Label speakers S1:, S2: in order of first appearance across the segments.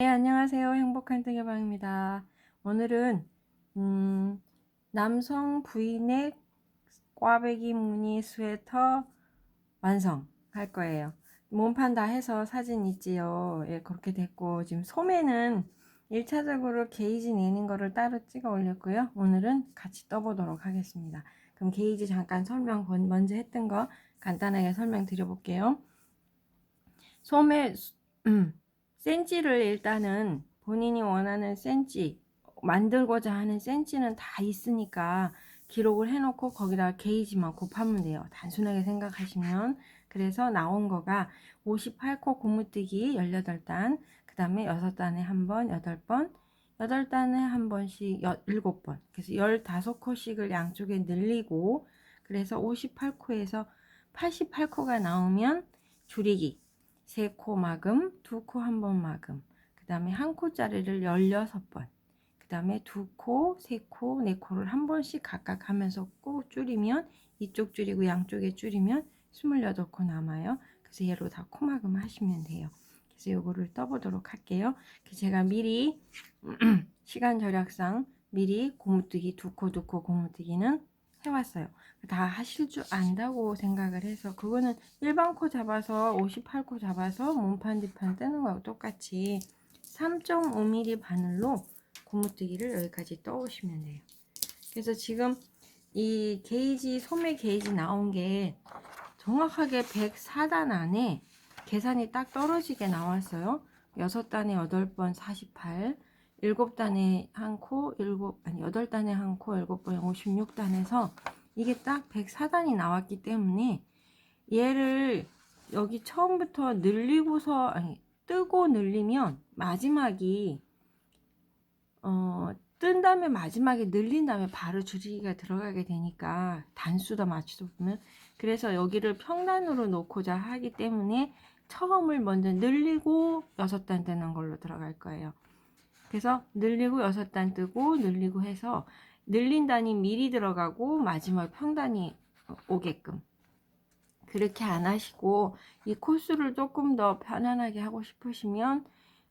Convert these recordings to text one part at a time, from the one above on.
S1: 네, 안녕하세요. 행복한 뜨개방입니다. 오늘은 음, 남성 부인의 꽈배기 무늬 스웨터 완성할 거예요. 몸판 다 해서 사진 있지요. 예, 그렇게 됐고 지금 소매는 1차적으로 게이지 내는 거를 따로 찍어 올렸고요. 오늘은 같이 떠보도록 하겠습니다. 그럼 게이지 잠깐 설명 먼저 했던 거 간단하게 설명드려 볼게요. 소매 음, 센치를 일단은 본인이 원하는 센치 만들고자 하는 센치는 다 있으니까 기록을 해놓고 거기다 게이지만 곱하면 돼요. 단순하게 생각하시면. 그래서 나온 거가 58코 고무뜨기 18단 그 다음에 6단에 한 번, 8번 8단에 한 번씩 7번. 그래서 15코씩을 양쪽에 늘리고 그래서 58코에서 88코가 나오면 줄이기 3코 마금, 2코 한 번 마금, 그 다음에 한 코짜리를 16번, 그 다음에 2코, 3코, 4코를 한 번씩 각각 하면서 꼭 줄이면 이쪽 줄이고 양쪽에 줄이면 28코 남아요. 그래서 얘로 다 코마금 하시면 돼요. 그래서 요거를 떠보도록 할게요. 제가 미리 시간 절약상 미리 고무뜨기 두 코 두 코 고무뜨기는 해왔어요. 다 하실 줄 안다고 생각을 해서 그거는 일반 코 잡아서 58코 잡아서 몸판 뒤판 뜨는 거하고 똑같이 3.5mm 바늘로 고무뜨기를 여기까지 떠오시면 돼요. 그래서 지금 이 게이지 소매 게이지 나온 게 정확하게 104단 안에 계산이 딱 떨어지게 나왔어요. 6단에 8번 48 7단에 한 코, 7, 아니 8단에 한 코, 7번에 56단에서 이게 딱 104단이 나왔기 때문에 얘를 여기 처음부터 늘리고서 아니 뜨고 늘리면 마지막이 어, 뜬 다음에 마지막에 늘린 다음에 바로 줄이기가 들어가게 되니까 단수다 맞추다 보면 그래서 여기를 평단으로 놓고자 하기 때문에 처음을 먼저 늘리고 6단 뜨는 걸로 들어갈 거예요. 그래서 늘리고 6단 뜨고 늘리고 해서 늘린 단이 미리 들어가고 마지막 평단이 오게끔 그렇게 안 하시고 이 코스를 조금 더 편안하게 하고 싶으시면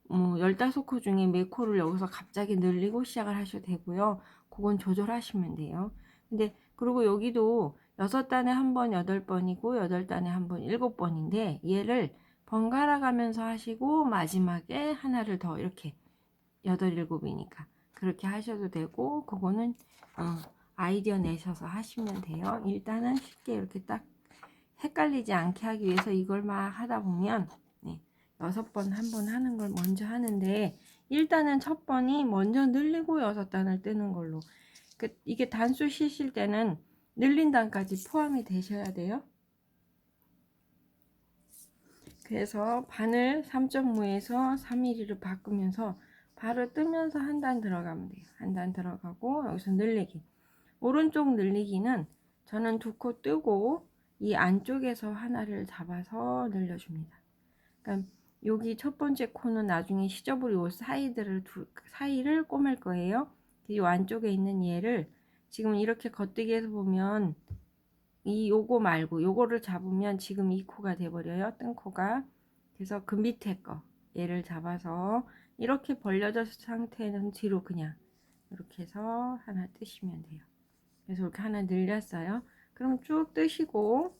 S1: 뭐 15코 중에 몇 코를 여기서 갑자기 늘리고 시작을 하셔도 되고요. 그건 조절하시면 돼요. 근데 그리고 여기도 6단에 한 번 8번이고 8단에 한 번 7번인데 얘를 번갈아 가면서 하시고 마지막에 하나를 더 이렇게 8, 7이니까 그렇게 하셔도 되고 그거는 어, 아이디어 내셔서 하시면 돼요. 일단은 쉽게 이렇게 딱 헷갈리지 않게 하기 위해서 이걸 막 하다 보면 네, 여섯 번 한 번 하는 걸 먼저 하는데 일단은 첫 번이 먼저 늘리고 여섯 단을 뜨는 걸로 그, 이게 단수 쉬실 때는 늘린 단까지 포함이 되셔야 돼요. 그래서 바늘 3.5에서 3mm를 바꾸면서 바로 뜨면서 한 단 들어가면 돼요. 한 단 들어가고 여기서 늘리기. 오른쪽 늘리기는 저는 두 코 뜨고 이 안쪽에서 하나를 잡아서 늘려줍니다. 그러니까 여기 첫 번째 코는 나중에 시접으로 요 사이들을 두, 사이를 꼬맬 거예요. 이 안쪽에 있는 얘를 지금 이렇게 겉뜨기에서 보면 이 요거 말고 요거를 잡으면 지금 이 코가 돼버려요. 뜬 코가. 그래서 그 밑에 거 얘를 잡아서 이렇게 벌려진 상태는 뒤로 그냥 이렇게 해서 하나 뜨시면 돼요. 그래서 이렇게 하나 늘렸어요. 그럼 쭉 뜨시고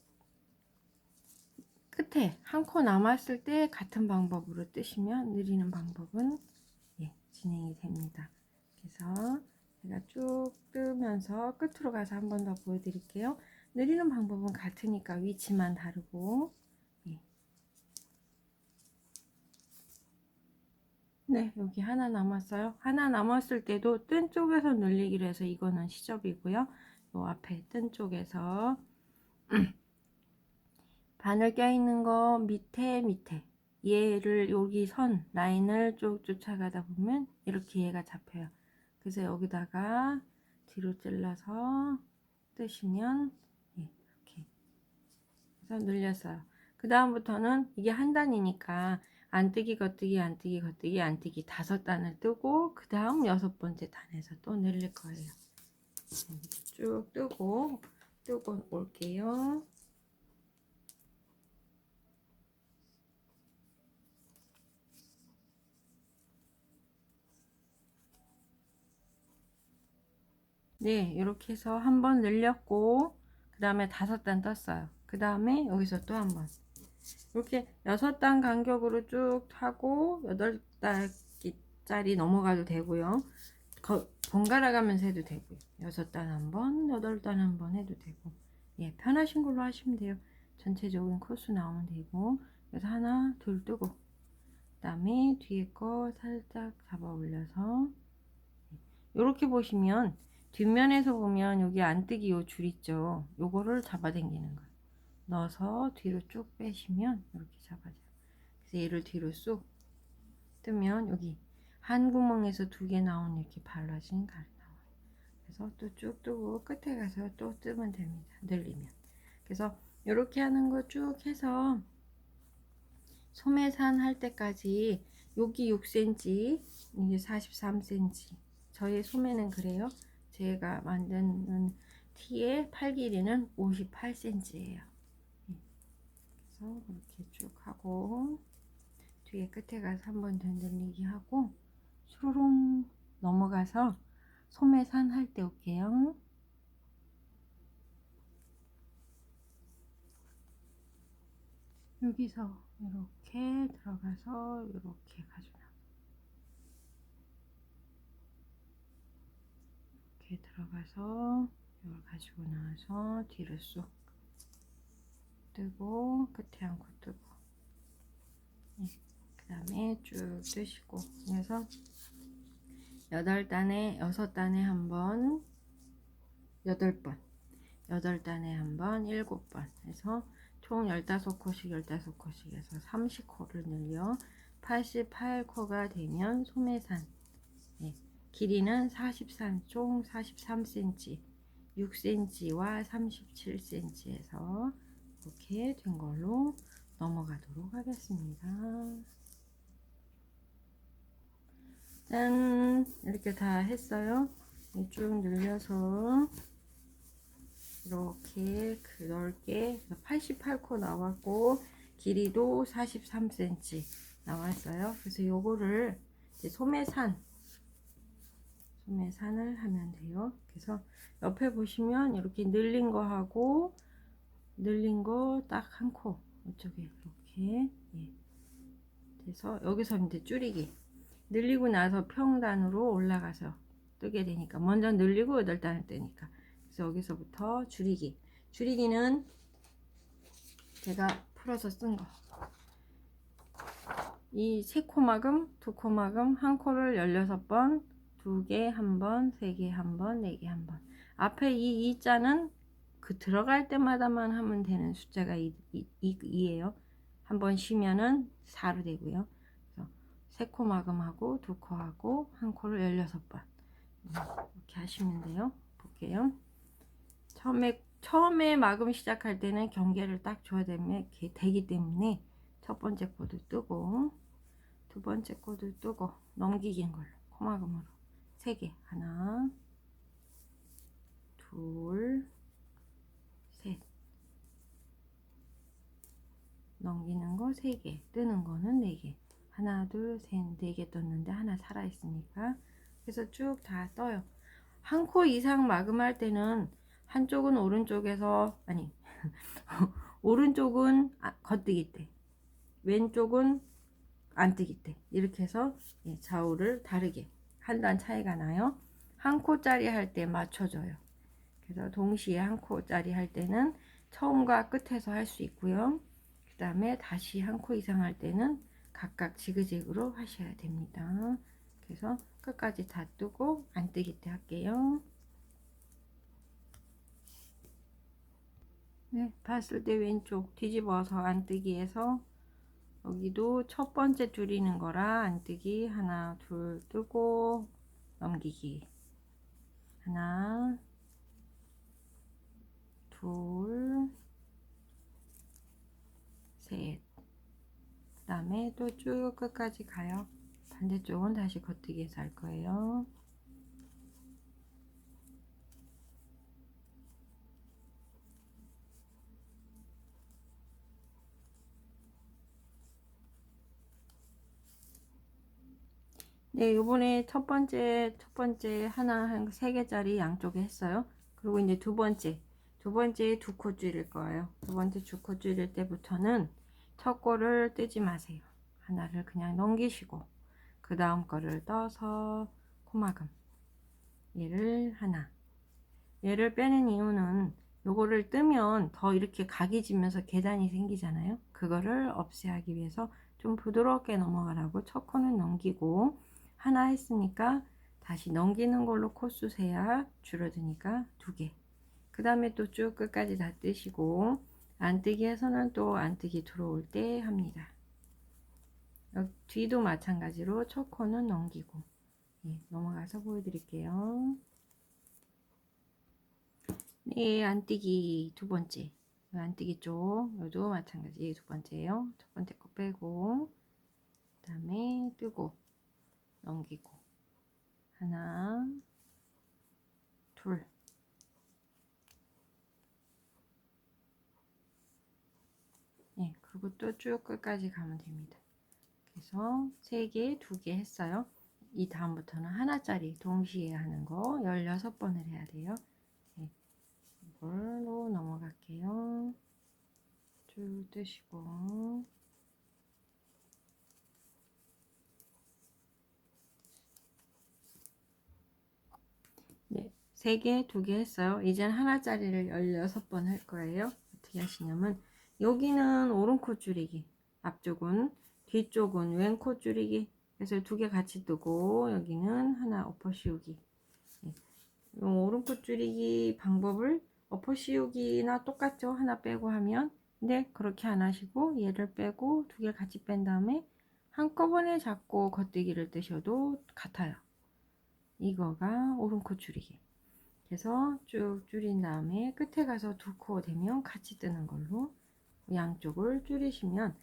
S1: 끝에 한 코 남았을 때 같은 방법으로 뜨시면 느리는 방법은 예, 진행이 됩니다. 그래서 제가 쭉 뜨면서 끝으로 가서 한 번 더 보여드릴게요. 느리는 방법은 같으니까 위치만 다르고 네, 여기 하나 남았어요. 하나 남았을 때도 뜬 쪽에서 늘리기로 해서 이거는 시접이고요. 요 앞에 뜬 쪽에서 바늘 껴있는 거 밑에 밑에 얘를 여기 선 라인을 쭉 쫓아가다 보면 이렇게 얘가 잡혀요. 그래서 여기다가 뒤로 찔러서 뜨시면 예, 이렇게 그래서 늘렸어요. 그 다음부터는 이게 한 단이니까 안뜨기 겉뜨기 안뜨기 겉뜨기 안뜨기 다섯 단을 뜨고 그 다음 여섯 번째 단에서 또 늘릴 거예요. 쭉 뜨고 뜨고 올게요. 네 이렇게 해서 한 번 늘렸고 그 다음에 다섯 단 떴어요. 그 다음에 여기서 또 한번. 이렇게 여섯 단 간격으로 쭉 하고 여덟 단짜리 넘어가도 되고요. 거, 번갈아 가면서 해도 되고요. 여섯 단 한 번, 여덟 단 한 번 해도 되고. 예, 편하신 걸로 하시면 돼요. 전체적인 코스 나오면 되고. 그래서 하나, 둘 뜨고. 그 다음에 뒤에 거 살짝 잡아 올려서. 이렇게 보시면 뒷면에서 보면 여기 안 뜨기 요 줄 있죠. 요거를 잡아당기는 거예요. 넣어서 뒤로 쭉 빼시면 이렇게 잡아줘요. 그래서 얘를 뒤로 쑥 뜨면 여기 한 구멍에서 두 개 나온 이렇게 발라진 가루 나와요. 그래서 또 쭉 뜨고 끝에 가서 또 뜨면 됩니다. 늘리면. 그래서 이렇게 하는 거 쭉 해서 소매산 할 때까지 여기 6cm, 이게 43cm. 저의 소매는 그래요. 제가 만드는 티의 팔 길이는 58cm예요. 그래서 이렇게 쭉 하고 뒤에 끝에 가서 한번더 늘리기 하고 수롱 넘어가서 소매산 할 때 올게요. 여기서 이렇게 들어가서 이렇게 가져나 이렇게 들어가서 이걸 가지고 나와서 뒤로 쏙 뜨고 끝에 한 코 뜨고. 네, 그 다음에 쭉 뜨시고 그래서 여덟 단에 여섯 단에 한번 여덟 번. 여덟 단에 한번 일곱 번. 해서 총 15코씩 15코씩 해서 30코를 늘려 88코가 되면 소매산. 네, 길이는 43, 총 43cm 6cm와 37cm에서 이렇게 된 걸로 넘어가도록 하겠습니다. 짠! 이렇게 다 했어요. 네, 쭉 늘려서 이렇게 그 넓게 88코 나왔고 길이도 43cm 나왔어요. 그래서 요거를 이제 소매산 소매산을 하면 돼요. 그래서 옆에 보시면 이렇게 늘린 거 하고 늘린 거 딱 한 코 이쪽에 이렇게 예. 돼서 여기서 이제 줄이기. 늘리고 나서 평단으로 올라가서 뜨게 되니까 먼저 늘리고 여덟 단을 뜨니까. 그래서 여기서부터 줄이기. 줄이기는 제가 풀어서 쓴 거. 이 세 코막음 두 코막음 한 코를 16번 두 개 한 번 세 개 한 번 네 개 한 번. 앞에 이 이자는 그 들어갈 때마다만 하면 되는 숫자가 2, 2, 에요한 번 쉬면은 4로 되고요. 그래서 세코 마감하고 두 코 하고 한 코를 16번 이렇게 하시면 돼요. 볼게요. 처음에 처음에 마감 시작할 때는 경계를 딱 줘야 되면 되기 때문에 첫 번째 코도 뜨고 두 번째 코도 뜨고 넘기긴 걸로 코마금으로 세 개 하나 둘 셋. 넘기는 거 3개, 뜨는 거는 4개. 하나, 둘, 셋, 네개 떴는데 하나 살아있으니까. 그래서 쭉 다 떠요. 한 코 이상 마감할 때는 한쪽은 오른쪽에서, 아니, 오른쪽은 아, 겉뜨기 때, 왼쪽은 안 뜨기 때. 이렇게 해서 예, 좌우를 다르게 한 단 차이가 나요. 한 코짜리 할 때 맞춰줘요. 그래서 동시에 한 코짜리 할 때는 처음과 끝에서 할 수 있고요. 그 다음에 다시 한 코 이상 할 때는 각각 지그재그로 하셔야 됩니다. 그래서 끝까지 다 뜨고 안 뜨기 때 할게요. 네, 봤을 때 왼쪽 뒤집어서 안 뜨기 해서 여기도 첫 번째 줄이는 거라 안 뜨기 하나 둘 뜨고 넘기기 하나 둘, 셋. 그 다음에 또 쭉 끝까지 가요. 반대쪽은 다시 겉뜨기 해서 할 거예요. 네, 요번에 첫 번째, 첫 번째 하나, 한 세 개짜리 양쪽에 했어요. 그리고 이제 두 번째, 두 번째 두 코 줄일 거예요. 두 번째 두 코 줄일 때부터는 첫 코를 뜨지 마세요. 하나를 그냥 넘기시고, 그 다음 거를 떠서 코막음. 얘를 하나. 얘를 빼는 이유는 요거를 뜨면 더 이렇게 각이 지면서 계단이 생기잖아요. 그거를 없애하기 위해서 좀 부드럽게 넘어가라고 첫 코는 넘기고, 하나 했으니까 다시 넘기는 걸로 코수 세야 줄어드니까 두 개. 그 다음에 또 쭉 끝까지 다 뜨시고 안뜨기 해서는 또 안뜨기 들어올 때 합니다. 뒤도 마찬가지로 첫 코는 넘기고 예, 넘어가서 보여드릴게요. 네, 안뜨기 두 번째. 안뜨기 쪽, 여도 마찬가지 두 번째예요. 첫 번째 거 빼고, 그 다음에 뜨고, 넘기고 하나 둘 네, 또쭉 끝까지 가면 됩니다. 그래서 3개, 2개 했어요. 이 다음부터는 하나짜리 동시에 하는 거 16번을 해야 돼요. 네, 이걸로 넘어갈게요. 쭉 뜨시고 네, 3개, 2개 했어요. 이젠 하나짜리를 16번 할 거예요. 어떻게 하시냐면 여기는 오른 코 줄이기 앞쪽은 뒤쪽은 왼 코 줄이기. 그래서 두 개 같이 뜨고 여기는 하나 엎어 씌우기. 네. 오른 코 줄이기 방법을 엎어 씌우기나 똑같죠? 하나 빼고 하면. 근데 그렇게 안 하시고 얘를 빼고 두 개 같이 뺀 다음에 한꺼번에 잡고 겉뜨기를 뜨셔도 같아요. 이거가 오른 코 줄이기. 그래서 쭉 줄인 다음에 끝에 가서 두 코 되면 같이 뜨는 걸로 양쪽을 줄이시면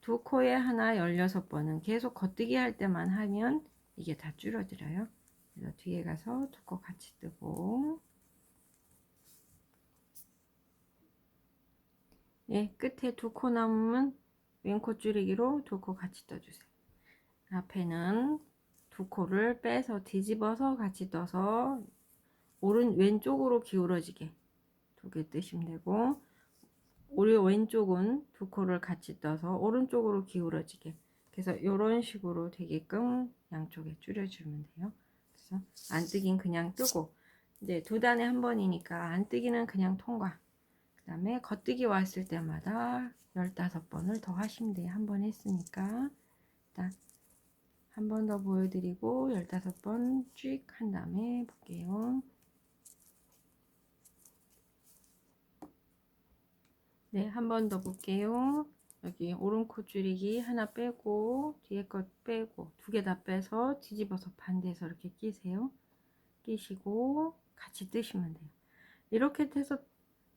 S1: 두 코에 하나 16번은 계속 겉뜨기 할 때만 하면 이게 다 줄어들어요. 그래서 뒤에 가서 두 코 같이 뜨고 예, 끝에 두 코 남으면 왼코 줄이기로 두 코 같이 떠주세요. 앞에는 두 코를 빼서 뒤집어서 같이 떠서 오른 왼쪽으로 기울어지게 두 개 뜨시면 되고 우리 왼쪽은 두 코를 같이 떠서 오른쪽으로 기울어지게. 그래서 이런 식으로 되게끔 양쪽에 줄여주면 돼요. 그래서 안 뜨긴 그냥 뜨고. 이제 두 단에 한 번이니까 안 뜨기는 그냥 통과. 그 다음에 겉뜨기 왔을 때마다 15번을 더 하시면 돼요. 한 번 했으니까. 일단 한 번 더 보여드리고 15번 쭉 한 다음에 볼게요 네, 한 번 더 볼게요. 여기 오른코 줄이기 하나 빼고 뒤에 것 빼고 두 개 다 빼서 뒤집어서 반대에서 이렇게 끼세요. 끼시고 같이 뜨시면 돼요. 이렇게 해서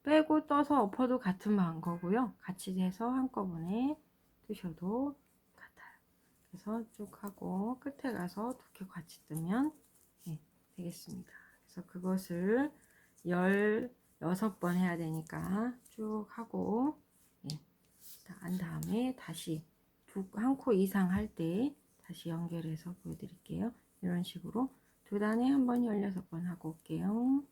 S1: 빼고 떠서 엎어도 같은 방거고요. 같이 해서 한꺼번에 뜨셔도 같아요. 그래서 쭉 하고 끝에 가서 두 개 같이 뜨면 네, 되겠습니다. 그래서 그것을 열 여섯 번 해야 되니까 쭉 하고 예. 한 다음에 다시 한 코 이상 할 때 다시 연결해서 보여드릴게요. 이런 식으로 두 단에 한번 16번 하고 올게요.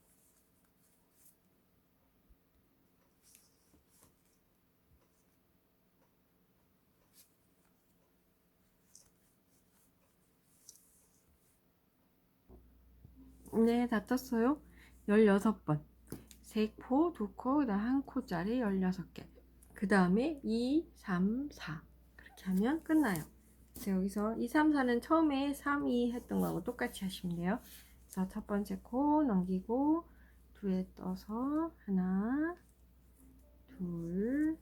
S1: 네, 다 떴어요. 16번. 세 코, 두 코, 그다음 한 코짜리 16개. 그 다음에 2, 3, 4. 그렇게 하면 끝나요. 그래서 여기서 2, 3, 4는 처음에 3, 2 했던 거하고 똑같이 하시면 돼요. 그래서 첫 번째 코 넘기고 두에 떠서 하나, 둘,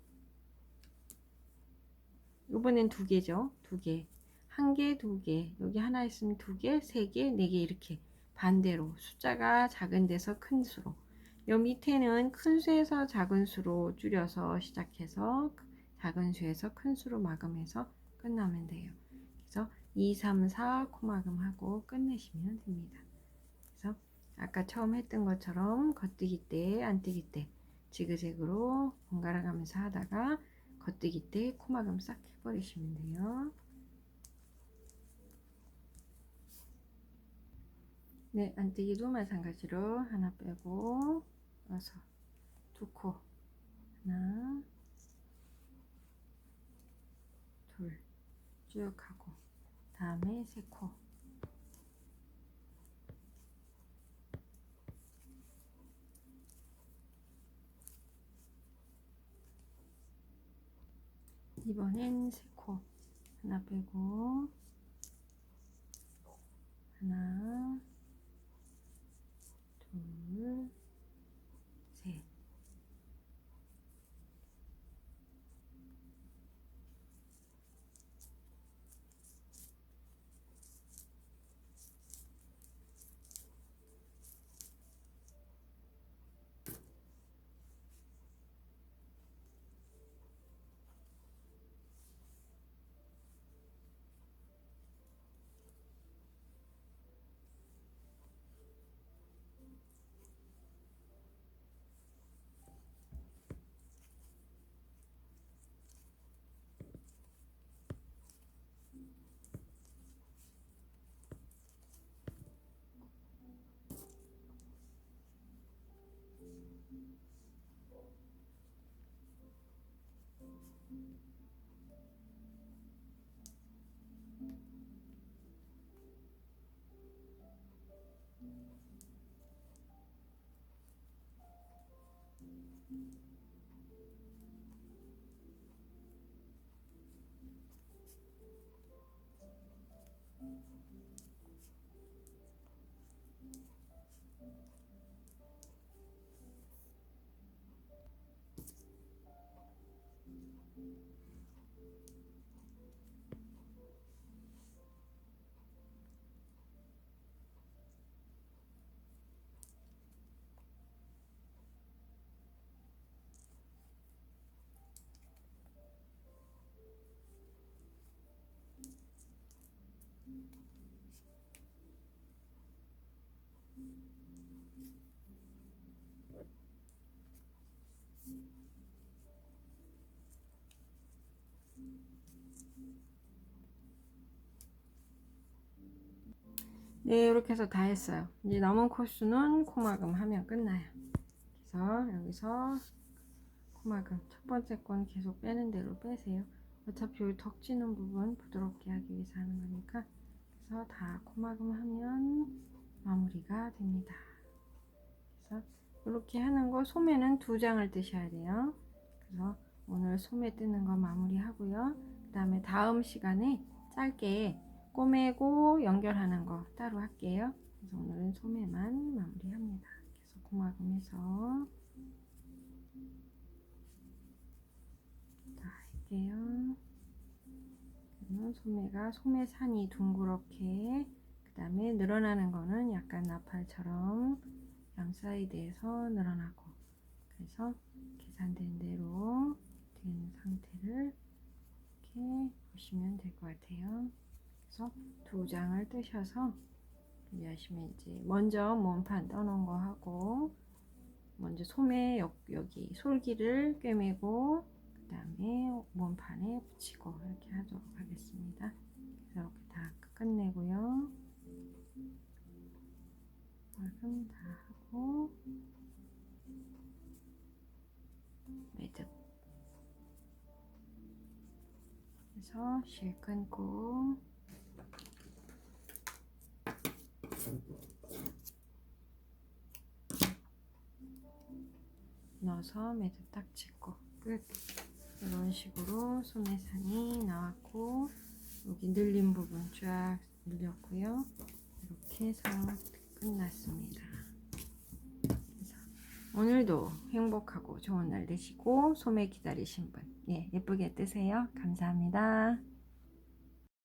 S1: 이번엔 두 개죠. 두 개. 한 개, 두 개. 여기 하나 있으면 두 개, 세 개, 네 개 이렇게 반대로 숫자가 작은 데서 큰 수로 요 밑에는 큰 수에서 작은 수로 줄여서 시작해서 작은 수에서 큰 수로 마감해서 끝나면 돼요. 그래서 2, 3, 4 코마금하고 끝내시면 됩니다. 그래서 아까 처음 했던 것처럼 겉뜨기 때, 안뜨기 때 지그재그로 번갈아 가면서 하다가 겉뜨기 때 코마금 싹 해버리시면 돼요. 네, 안뜨기도 마찬가지로 하나 빼고 넣어서 두 코. 하나 둘 쭉 하고 다음에 세 코. 이번엔 세 코. 하나 빼고 하나 둘, Thank you. 네, 이렇게 해서 다 했어요. 이제 남은 코스는 코막음 하면 끝나요. 그래서 여기서 코막음 첫 번째 건 계속 빼는 대로 빼세요. 어차피 여기 턱 찌는 부분 부드럽게 하기 위해서 하는 거니까 그래서 다 코막음 하면 마무리가 됩니다. 그래서 이렇게 하는 거 소매는 두 장을 뜨셔야 돼요. 그래서 오늘 소매 뜨는 거 마무리 하고요. 그 다음에 다음 시간에 짧게 꼬매고 연결하는 거 따로 할게요. 그래서 오늘은 소매만 마무리합니다. 계속 고마금해서 다 할게요. 그러면 소매가 소매산이 둥그렇게 그 다음에 늘어나는 거는 약간 나팔처럼 양 사이드에서 늘어나고 그래서 계산된 대로 된 상태를 이렇게 보시면 될 것 같아요. 그래서 두 장을 뜨셔서 열심히 이제 먼저 몸판 떠놓은 거 하고 먼저 소매 여, 여기 솔기를 꿰매고 그 다음에 몸판에 붙이고 이렇게 하도록 하겠습니다. 이렇게 다 끝내고요. 얼음 다 하고 매듭 그래서 실 끊고 넣어서 매듭 딱 짓고 끝. 이런 식으로 소매산이 나왔고 여기 늘린 부분 쫙 늘렸고요. 이렇게 해서 끝났습니다. 그래서 오늘도 행복하고 좋은 날 되시고 소매 기다리신 분. 예, 예쁘게 뜨세요. 감사합니다